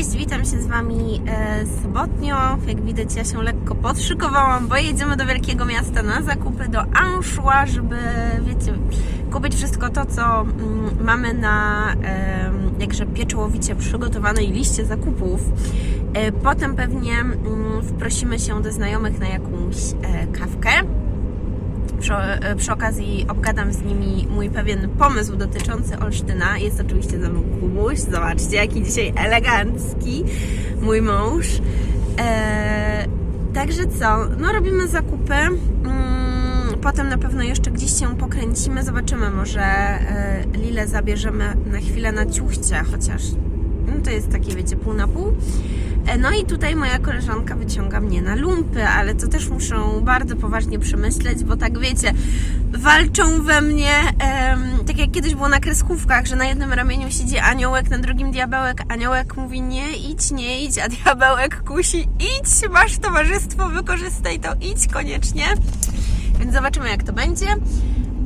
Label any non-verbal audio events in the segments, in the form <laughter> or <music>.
Cześć, witam się z Wami e, sobotnio. Jak widać, ja się lekko podszykowałam, bo jedziemy do wielkiego miasta na zakupy do Anszła, żeby, wiecie, kupić wszystko to, co mm, mamy na e, jakże pieczołowicie przygotowanej liście zakupów. E, potem pewnie mm, wprosimy się do znajomych na jakąś e, kawkę. Przy, e, przy okazji obgadam z nimi mój pewien pomysł dotyczący Olsztyna. Jest oczywiście ze mną Kubuś. Zobaczcie, jaki dzisiaj elegancki mój mąż. E, także co? No robimy zakupy. Mm, potem na pewno jeszcze gdzieś się pokręcimy. Zobaczymy, może e, Lilę zabierzemy na chwilę na ciuchcie, chociaż no to jest takie, wiecie, pół na pół. E, No i tutaj moja koleżanka wyciąga mnie na lumpy, ale to też muszę bardzo poważnie przemyśleć, bo tak wiecie, walczą we mnie, tak jak kiedyś było na kreskówkach, że na jednym ramieniu siedzi aniołek, na drugim diabełek. Aniołek mówi nie idź, nie idź, a diabełek kusi idź, masz towarzystwo, wykorzystaj to, idź koniecznie. Więc zobaczymy jak to będzie.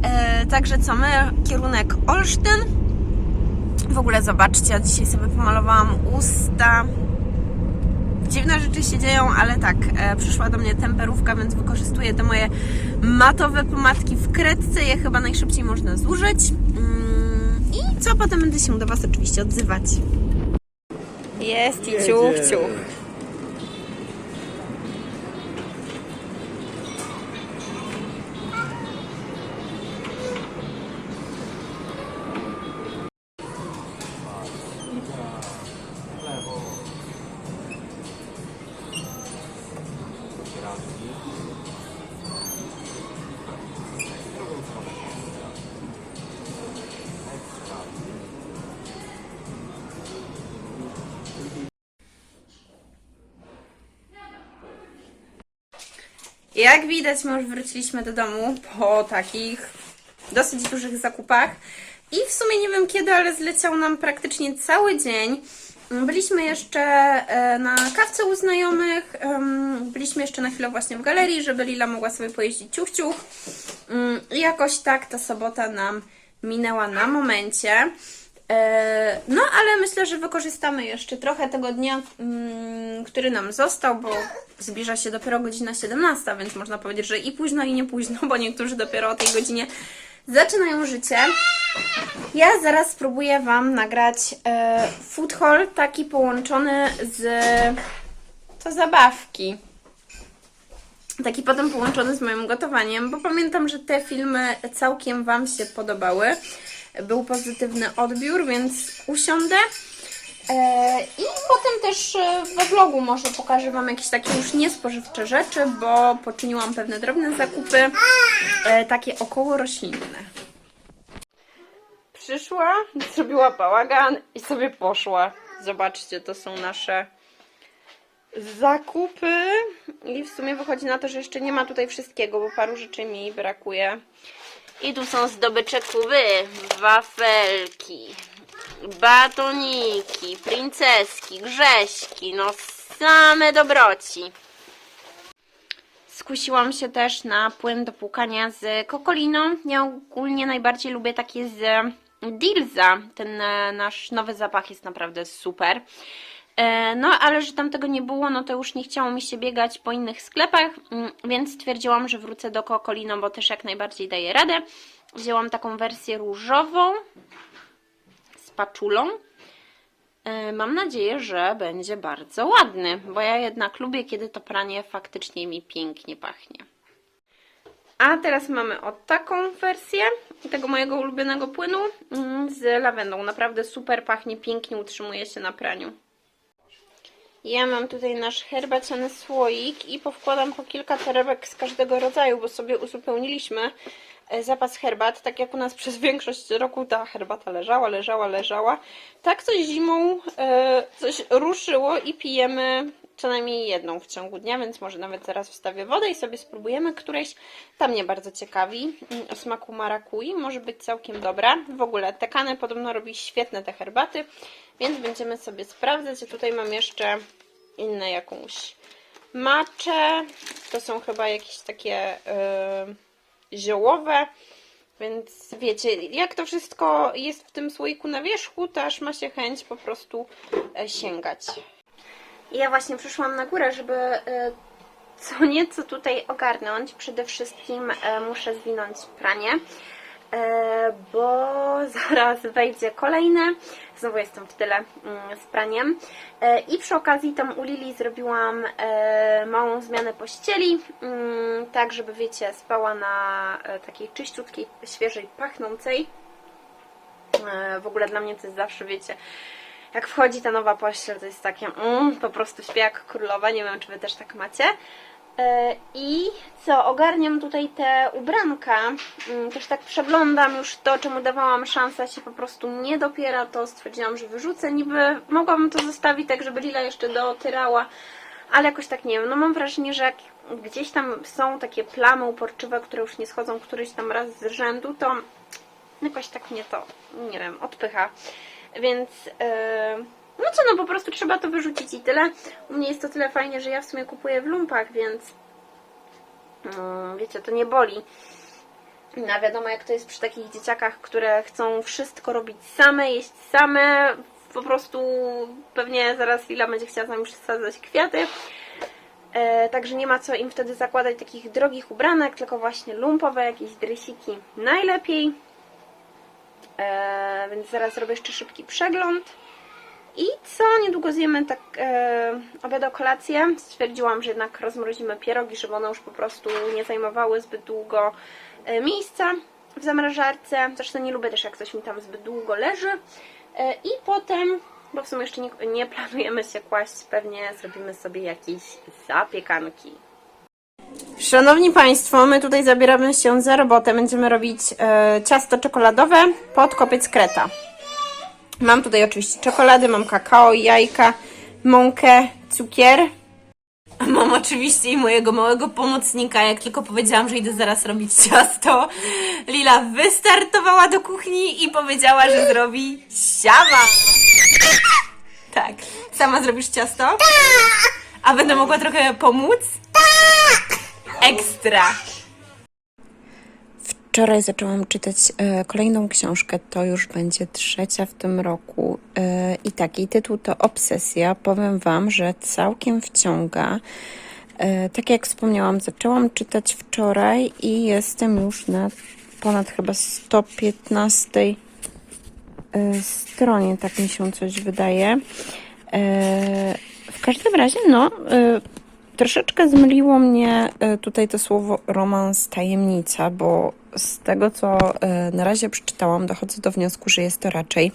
E, także co, my kierunek Olsztyn. W ogóle zobaczcie, ja dzisiaj sobie pomalowałam usta. Dziwne rzeczy się dzieją, ale tak, e, przyszła do mnie temperówka, więc wykorzystuję te moje matowe pomadki w kredce. Je chyba najszybciej można zużyć. Mm, I co, potem będę się do Was oczywiście odzywać. Jest i ciuch, ciuch. Jak widać, my już wróciliśmy do domu po takich dosyć dużych zakupach. I w sumie nie wiem kiedy, ale zleciał nam praktycznie cały dzień. Byliśmy jeszcze e, na kawce u znajomych, byliśmy jeszcze na chwilę właśnie w galerii, żeby Lila mogła sobie pojeździć ciuch, ciuch. Mm, I jakoś tak ta sobota nam minęła na momencie. E, No, ale myślę, że wykorzystamy jeszcze trochę tego dnia, mm, który nam został, bo zbliża się dopiero godzina 17, więc można powiedzieć, że i późno, i nie późno, bo niektórzy dopiero o tej godzinie zaczynają życie. Ja zaraz spróbuję Wam nagrać e, food haul, taki połączony z to zabawki. Taki potem połączony z moim gotowaniem, bo pamiętam, że te filmy całkiem Wam się podobały. Był pozytywny odbiór, więc usiądę. E, I potem też e, we vlogu może pokażę Wam jakieś takie już niespożywcze rzeczy, bo poczyniłam pewne drobne zakupy, e, takie około roślinne. Przyszła, <laughs> zrobiła bałagan i sobie poszła. Zobaczcie, to są nasze zakupy. I w sumie wychodzi na to, że jeszcze nie ma tutaj wszystkiego, bo paru rzeczy mi brakuje. I tu są zdobycze Kuby, wafelki, batoniki, princeski, grześki, no same dobroci. Skusiłam się też na płyn do płukania z kokoliną. Ja ogólnie najbardziej lubię takie z Dilza. Ten e, nasz nowy zapach jest naprawdę super. E, No, ale że tam tego nie było, no to już nie chciało mi się biegać po innych sklepach, mm, więc stwierdziłam, że wrócę do Kokolino, bo też jak najbardziej daje radę. Wzięłam taką wersję różową z paczulą. E, Mam nadzieję, że będzie bardzo ładny, bo ja jednak lubię, kiedy to pranie faktycznie mi pięknie pachnie. A teraz mamy o taką wersję tego mojego ulubionego płynu mm, z lawendą. Naprawdę super pachnie, pięknie utrzymuje się na praniu. Ja mam tutaj nasz herbaciany słoik i powkładam po kilka torebek z każdego rodzaju, bo sobie uzupełniliśmy e, zapas herbat. Tak jak u nas przez większość roku ta herbata leżała, leżała, leżała. Tak coś zimą e, coś ruszyło i pijemy co najmniej jedną w ciągu dnia, więc może nawet zaraz wstawię wodę i sobie spróbujemy którejś. Ta mnie bardzo ciekawi. Mm, O smaku marakui. Może być całkiem dobra. W ogóle tekane podobno robi świetne te herbaty, więc będziemy sobie sprawdzać. Ja tutaj mam jeszcze inne jakąś maczę. To są chyba jakieś takie yy, ziołowe. Więc wiecie, jak to wszystko jest w tym słoiku na wierzchu, to aż ma się chęć po prostu e, sięgać. Ja właśnie przyszłam na górę, żeby e, co nieco tutaj ogarnąć. Przede wszystkim e, muszę zwinąć pranie, e, bo <laughs> zaraz wejdzie kolejne. Znowu jestem w tyle mm, z praniem. I przy okazji tam u Lili zrobiłam małą zmianę pościeli, mm, tak żeby wiecie, spała na takiej czyściutkiej, świeżej, pachnącej. W ogóle dla mnie to jest zawsze, wiecie, jak wchodzi ta nowa pościel, to jest takie mm, po prostu śpię jak królowa. Nie wiem, czy Wy też tak macie. E, I co, ogarniam tutaj te ubranka. Mm, Też tak przeglądam już to, czemu dawałam szansę się po prostu nie dopiera, to stwierdziłam, że wyrzucę. Niby mogłabym to zostawić tak, żeby Lila jeszcze dotyrała, ale jakoś tak nie wiem. No mam wrażenie, że jak gdzieś tam są takie plamy uporczywe, które już nie schodzą któryś tam raz z rzędu, to jakoś tak mnie to, nie wiem, odpycha. Więc yy, no co, no po prostu trzeba to wyrzucić i tyle. U mnie jest to tyle fajnie, że ja w sumie kupuję w lumpach, więc yy, wiecie, to nie boli. No wiadomo jak to jest przy takich dzieciakach, które chcą wszystko robić same, jeść same. Po prostu pewnie zaraz Lila będzie chciała z nami przesadzać kwiaty. E, także nie ma co im wtedy zakładać takich drogich ubranek, tylko właśnie lumpowe, jakieś dresiki najlepiej. E, więc zaraz zrobię jeszcze szybki przegląd. I co? Niedługo zjemy tak e, obiad o kolację. Stwierdziłam, że jednak rozmrozimy pierogi, żeby one już po prostu nie zajmowały zbyt długo e, miejsca w zamrażarce. Zresztą nie lubię też jak coś mi tam zbyt długo leży. E, I potem, bo w sumie jeszcze nie, nie planujemy się kłaść, pewnie zrobimy sobie jakieś zapiekanki. Szanowni Państwo, my tutaj zabieramy się za robotę. Będziemy robić e, ciasto czekoladowe pod kopiec kreta. Mam tutaj oczywiście czekolady, mam kakao, jajka, mąkę, cukier. Mam oczywiście i mojego małego pomocnika. Jak tylko powiedziałam, że idę zaraz robić ciasto, Lila wystartowała do kuchni i powiedziała, że zrobi siama. Tak. Sama zrobisz ciasto? A będę mogła trochę pomóc? Ekstra. Wczoraj zaczęłam czytać e, kolejną książkę, to już będzie trzecia w tym roku. E, I tak, jej tytuł to Obsesja. Powiem Wam, że całkiem wciąga. E, tak jak wspomniałam, zaczęłam czytać wczoraj i jestem już na ponad chyba 115 e, stronie, tak mi się coś wydaje. E, w każdym razie, no, e, troszeczkę zmyliło mnie e, tutaj to słowo romans tajemnica, bo z tego, co e, na razie przeczytałam, dochodzę do wniosku, że jest to raczej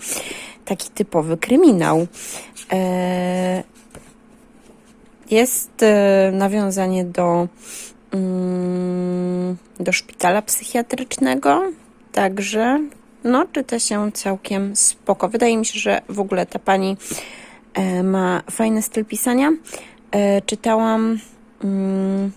taki typowy kryminał. E, Jest nawiązanie do, mm, do szpitala psychiatrycznego, także no, czyta się całkiem spoko. Wydaje mi się, że w ogóle ta pani ma fajny styl pisania. E, czytałam mm,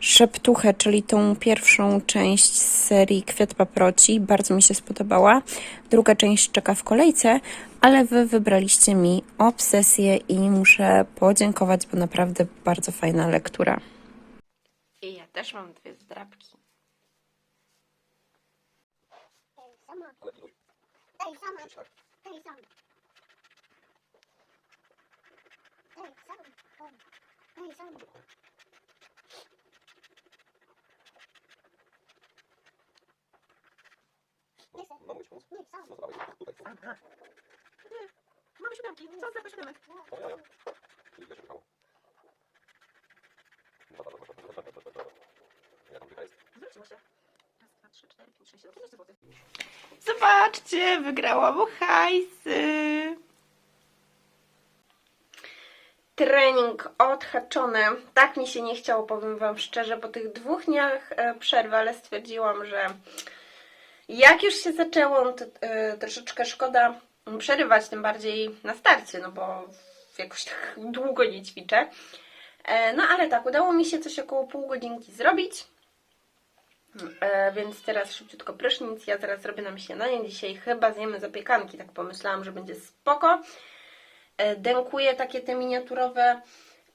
Szeptuchę, czyli tą pierwszą część z serii Kwiat Paproci. Bardzo mi się spodobała. Druga część czeka w kolejce, ale Wy wybraliście mi obsesję i muszę podziękować, bo naprawdę bardzo fajna lektura. I ja też mam dwie zdrabki. sama. Daj sama. Daj sama. Daj sama. Sama. Nie chcę. Mam pomóc? Nie, dawaj, tutaj. Mamy siódemki, co? O, ja, ja. Ile się jest. Zwróciło się. Raz, dwa, trzy, cztery, pięć, sześć, siedem, 15 złotych. Zobaczcie, wygrałam hajsy. Trening odhaczony. Tak mi się nie chciało, powiem Wam szczerze, po tych dwóch dniach e, przerwy, ale stwierdziłam, że jak już się zaczęło, no to e, troszeczkę szkoda przerywać, tym bardziej na starcie, no bo jakoś tak <laughs> długo nie ćwiczę. E, No ale tak, udało mi się coś około pół godzinki zrobić. Więc teraz szybciutko prysznic. Ja zaraz zrobię nam śniadanie. Dzisiaj chyba zjemy zapiekanki. Tak pomyślałam, że będzie spoko. E, dękuję takie te miniaturowe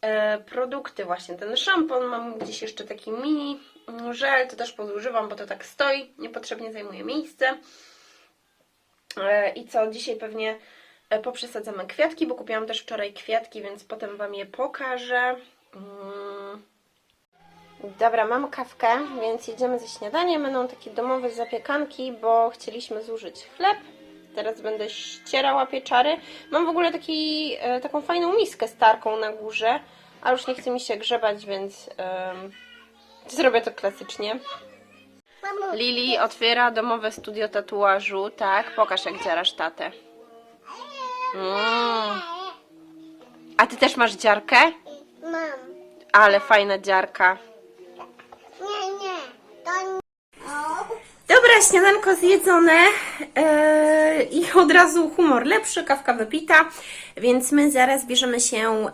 e, produkty. Właśnie ten szampon. Mam gdzieś jeszcze taki mini Mm, Żel to też podużywam, bo to tak stoi, niepotrzebnie zajmuje miejsce. E, I co, dzisiaj pewnie poprzesadzamy kwiatki, bo kupiłam też wczoraj kwiatki, więc potem Wam je pokażę. Mm. Dobra, mam kawkę, więc jedziemy ze śniadaniem. Będą takie domowe zapiekanki, bo chcieliśmy zużyć chleb. Teraz będę ścierała pieczary. Mam w ogóle taki, e, taką fajną miskę z tarką na górze, ale już nie chce mi się grzebać, więc em, zrobię to klasycznie. Lili otwiera domowe studio tatuażu. Tak, pokaż jak dziarasz tatę. Mm. A ty też masz dziarkę? mam. Ale fajna dziarka. Nie, nie. To nie. Dobra, śniadanko zjedzone yy, i od razu humor lepszy, kawka wypita, więc my zaraz bierzemy się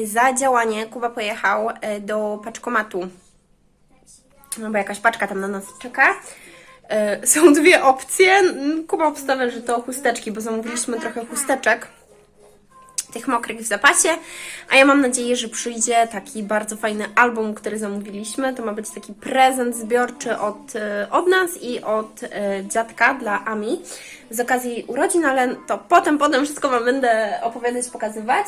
yy, za działanie. Kuba pojechał yy, do paczkomatu, no bo jakaś paczka tam na nas czeka. Yy, są dwie opcje. Kuba obstawia, że to chusteczki, bo zamówiliśmy trochę chusteczek tych mokrych w zapasie, a ja mam nadzieję, że przyjdzie taki bardzo fajny album, który zamówiliśmy. To ma być taki prezent zbiorczy od, e, od nas i od e, dziadka dla Ami z okazji urodzin, ale to potem, potem wszystko Wam będę opowiadać, pokazywać.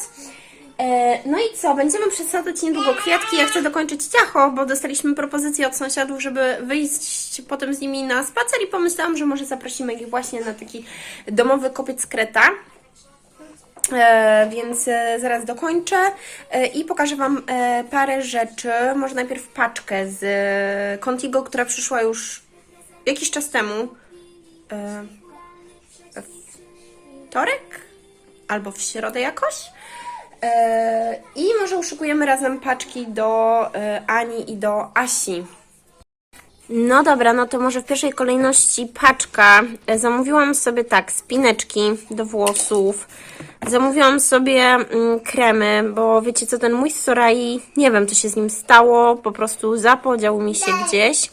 E, No i co, będziemy przesadzać niedługo kwiatki. Ja chcę dokończyć ciacho, bo dostaliśmy propozycję od sąsiadów, żeby wyjść potem z nimi na spacer i pomyślałam, że może zaprosimy ich właśnie na taki domowy kopiec kreta. E, więc e, zaraz dokończę e, i pokażę Wam parę rzeczy. Może najpierw paczkę z Contigo, która przyszła już jakiś czas temu. We wtorek? Albo w środę jakoś. I może uszykujemy razem paczki do Ani i do Asi. No dobra, no to może w pierwszej kolejności paczka. Zamówiłam sobie tak, spineczki do włosów. Zamówiłam sobie mm, kremy, bo wiecie co, ten mój z Sorai, nie wiem co się z nim stało, po prostu zapodział mi się gdzieś.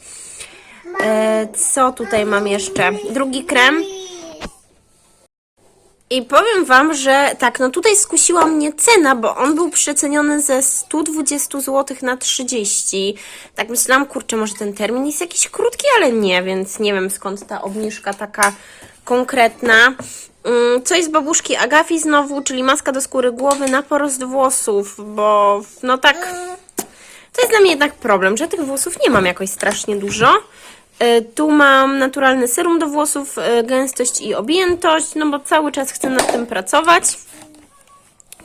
E, co tutaj mam jeszcze? Drugi krem. I powiem Wam, że tak, no tutaj skusiła mnie cena, bo on był przeceniony ze 120 zł na 30. Tak myślałam, kurczę, może ten termin jest jakiś krótki, ale nie, więc nie wiem skąd ta obniżka taka konkretna. Mm, Coś z babuszki Agafi znowu, czyli maska do skóry głowy na porost włosów, bo no tak... To jest dla mnie jednak problem, że tych włosów nie mam jakoś strasznie dużo. E, Tu mam naturalny serum do włosów, e, gęstość i objętość, no bo cały czas chcę nad tym pracować.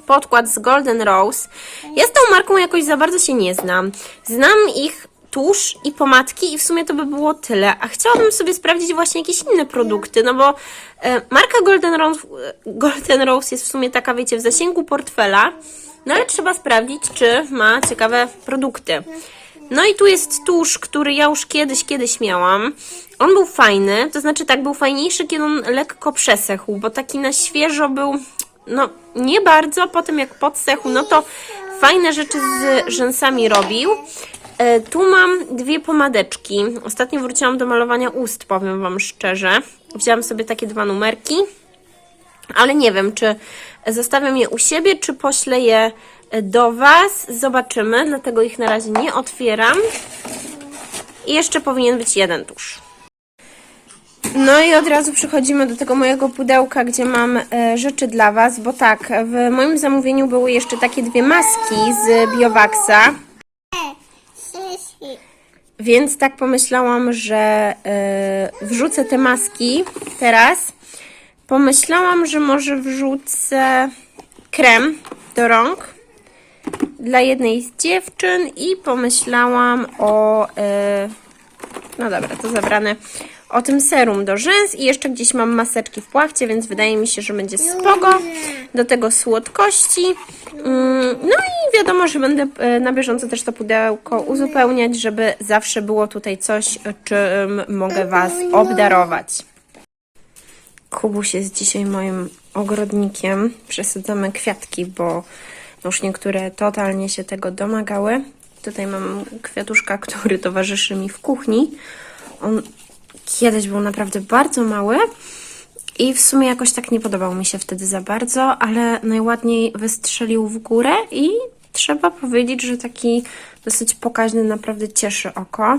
Podkład z Golden Rose. Ja z tą marką jakoś za bardzo się nie znam. Znam ich tusz i pomadki i w sumie to by było tyle. A chciałabym sobie sprawdzić właśnie jakieś inne produkty, no bo e, marka Golden Rose, Golden Rose jest w sumie taka, wiecie, w zasięgu portfela, no ale trzeba sprawdzić, czy ma ciekawe produkty. No i tu jest tusz, który ja już kiedyś, kiedyś miałam. On był fajny, to znaczy tak, był fajniejszy, kiedy on lekko przesechł, bo taki na świeżo był, no nie bardzo, potem jak podsechł, no to fajne rzeczy z rzęsami robił. E, Tu mam dwie pomadeczki. Ostatnio wróciłam do malowania ust, powiem Wam szczerze. Wzięłam sobie takie dwa numerki, ale nie wiem, czy zostawiam je u siebie, czy poślę je do Was. Zobaczymy, dlatego ich na razie nie otwieram. I jeszcze powinien być jeden tusz. No i od razu przechodzimy do tego mojego pudełka, gdzie mam e, rzeczy dla Was, bo tak, w moim zamówieniu były jeszcze takie dwie maski z Biowaxa. Więc tak pomyślałam, że y, wrzucę te maski teraz. Pomyślałam, że może wrzucę krem do rąk dla jednej z dziewczyn i pomyślałam o. y, no dobra, to zabrane. O tym serum do rzęs i jeszcze gdzieś mam maseczki w płachcie, więc wydaje mi się, że będzie spoko. Do tego słodkości. Mm, No i wiadomo, że będę e, na bieżąco też to pudełko uzupełniać, żeby zawsze było tutaj coś, czym mogę Was obdarować. Kubuś jest dzisiaj moim ogrodnikiem. Przesadzamy kwiatki, bo już niektóre totalnie się tego domagały. Tutaj mam kwiatuszka, który towarzyszy mi w kuchni. On kiedyś był naprawdę bardzo mały i w sumie jakoś tak nie podobał mi się wtedy za bardzo, ale najładniej wystrzelił w górę i trzeba powiedzieć, że taki dosyć pokaźny naprawdę cieszy oko.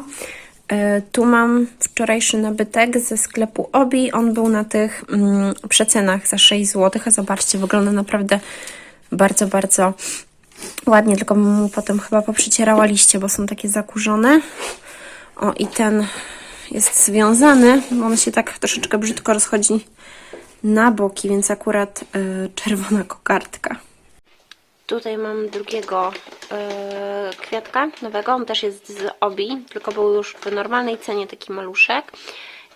E, Tu mam wczorajszy nabytek ze sklepu Obi. On był na tych mm, przecenach za 6 zł. A zobaczcie, wygląda naprawdę bardzo, bardzo ładnie. Tylko mu potem chyba poprzycierała liście, bo są takie zakurzone. O, i ten jest związany, bo on się tak troszeczkę brzydko rozchodzi na boki, więc akurat y, czerwona kokardka. Tutaj mam drugiego y, kwiatka nowego, on też jest z obi, tylko był już w normalnej cenie taki maluszek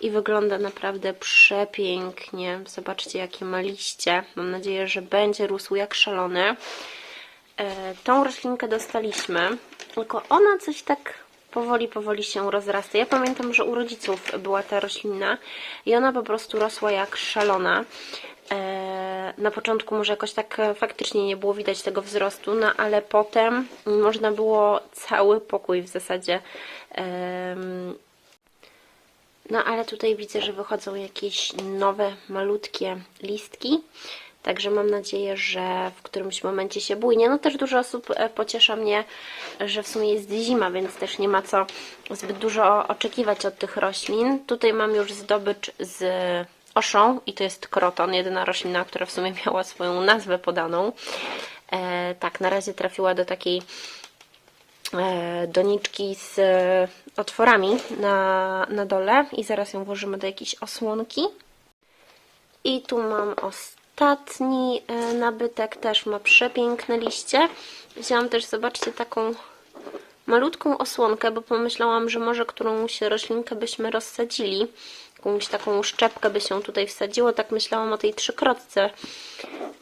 i wygląda naprawdę przepięknie. Zobaczcie jakie ma liście. Mam nadzieję, że będzie rósł jak szalony. E, tą roślinkę dostaliśmy, tylko ona coś tak powoli, powoli się rozrasta. Ja pamiętam, że u rodziców była ta roślina i ona po prostu rosła jak szalona. E, Na początku może jakoś tak faktycznie nie było widać tego wzrostu, no ale potem można było cały pokój w zasadzie no ale tutaj widzę, że wychodzą jakieś nowe, malutkie listki. Także mam nadzieję, że w którymś momencie się bujnie. No też dużo osób e, pociesza mnie, że w sumie jest zima, więc też nie ma co zbyt dużo oczekiwać od tych roślin. Tutaj mam już zdobycz z oszą i to jest kroton, jedyna roślina, która w sumie <laughs> miała swoją nazwę podaną. E, tak, na razie trafiła do takiej e, doniczki z otworami na, na dole i zaraz ją włożymy do jakiejś osłonki. I tu mam ostatni e, nabytek, też ma przepiękne liście. Wzięłam też, zobaczcie, taką malutką osłonkę, bo pomyślałam, że może którąś roślinkę byśmy rozsadzili. Jakąś taką szczepkę by się tutaj wsadziło. Tak myślałam o tej trzykrotce,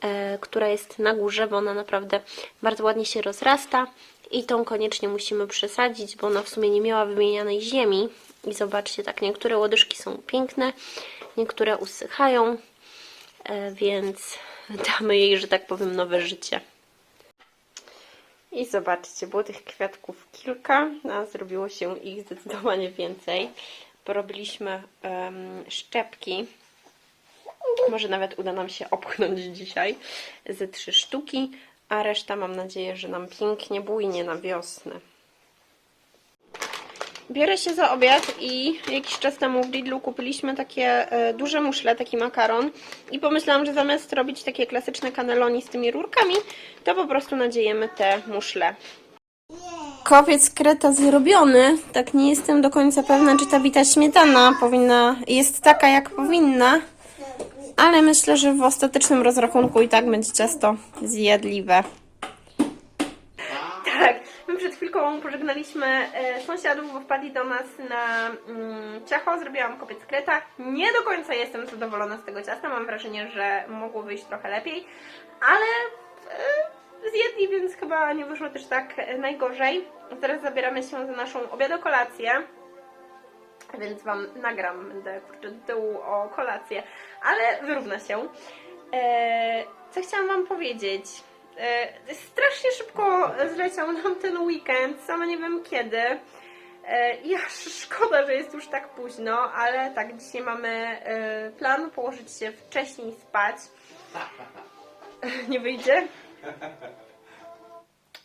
e, która jest na górze, bo ona naprawdę bardzo ładnie się rozrasta. I tą koniecznie musimy przesadzić, bo ona w sumie nie miała wymienianej ziemi. I zobaczcie, tak niektóre łodyżki są piękne, niektóre usychają, e, więc damy jej, że tak powiem, nowe życie. I zobaczcie, było tych kwiatków kilka, a zrobiło się ich zdecydowanie więcej. Porobiliśmy em, szczepki. Może nawet uda nam się opchnąć dzisiaj ze trzy sztuki, a reszta mam nadzieję, że nam pięknie bujnie na wiosnę. Biorę się za obiad i jakiś czas temu w Lidlu kupiliśmy takie e, duże muszle, taki makaron i pomyślałam, że zamiast robić takie klasyczne cannelloni z tymi rurkami, to po prostu nadziejemy te muszle. Kowiec kreta zrobiony, tak nie jestem do końca pewna, czy ta bita śmietana powinna, jest taka jak powinna, ale myślę, że w ostatecznym rozrachunku i tak będzie ciasto zjadliwe. Tak, my przed chwilką pożegnaliśmy e, sąsiadów, bo wpadli do nas na mm, ciacho, zrobiłam kopiec kreta. Nie do końca jestem zadowolona z tego ciasta, mam wrażenie, że mogło wyjść trochę lepiej, ale e, zjedli, więc chyba nie wyszło też tak e, najgorzej. Teraz zabieramy się za naszą obiadokolację. Więc Wam nagram, będę kurczę do tyłu o kolację, ale wyrówna się. E, co chciałam Wam powiedzieć? E, strasznie szybko zleciał nam ten weekend, sama nie wiem kiedy. E, i aż <laughs> szkoda, że jest już tak późno, ale tak, dzisiaj mamy e, plan położyć się wcześniej spać. <laughs> Nie wyjdzie?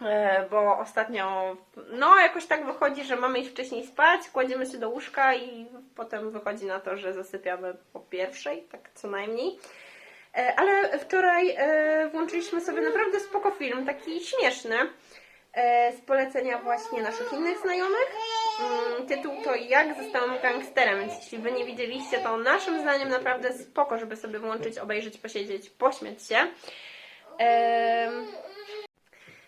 E, bo ostatnio, no jakoś tak wychodzi, że mamy iść wcześniej spać, kładziemy się do łóżka i potem wychodzi na to, że zasypiamy po pierwszej, tak co najmniej. E, Ale wczoraj e, włączyliśmy sobie naprawdę spoko film, taki śmieszny, z polecenia właśnie naszych innych znajomych. Mm, Tytuł to Jak zostałam gangsterem, więc jeśli Wy nie widzieliście, to naszym zdaniem naprawdę spoko, żeby sobie włączyć, obejrzeć, posiedzieć, pośmiać się.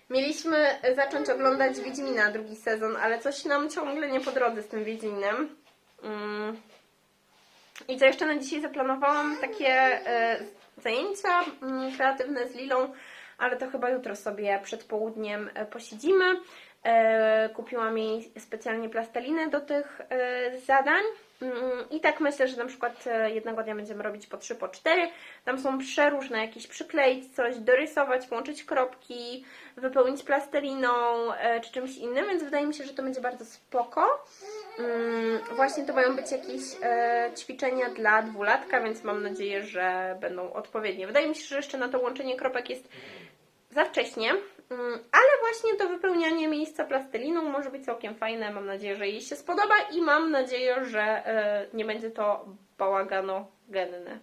Mieliśmy zacząć oglądać Wiedźmina drugi sezon, ale coś nam ciągle nie po drodze z tym Wiedźminem. Mm. I co jeszcze na dzisiaj zaplanowałam? Takie e, zajęcia mm, kreatywne z Lilą, ale to chyba jutro sobie przed południem e, posiedzimy. E, kupiłam jej specjalnie plasteliny do tych e, zadań. Mm, I tak myślę, że na przykład e, jednego dnia będziemy robić po 3, po 4. Tam są przeróżne, jakieś przykleić coś, dorysować, połączyć kropki, wypełnić plasteliną czy czymś innym, więc wydaje mi się, że to będzie bardzo spoko. Mm, Właśnie to mają być jakieś ćwiczenia dla dwulatka, więc mam nadzieję, że będą odpowiednie. Wydaje mi się, że jeszcze na to łączenie kropek jest za wcześnie, mm, ale właśnie to wypełnianie miejsca plasteliną może być całkiem fajne. Mam nadzieję, że jej się spodoba i mam nadzieję, że e, nie będzie to bałagano genne.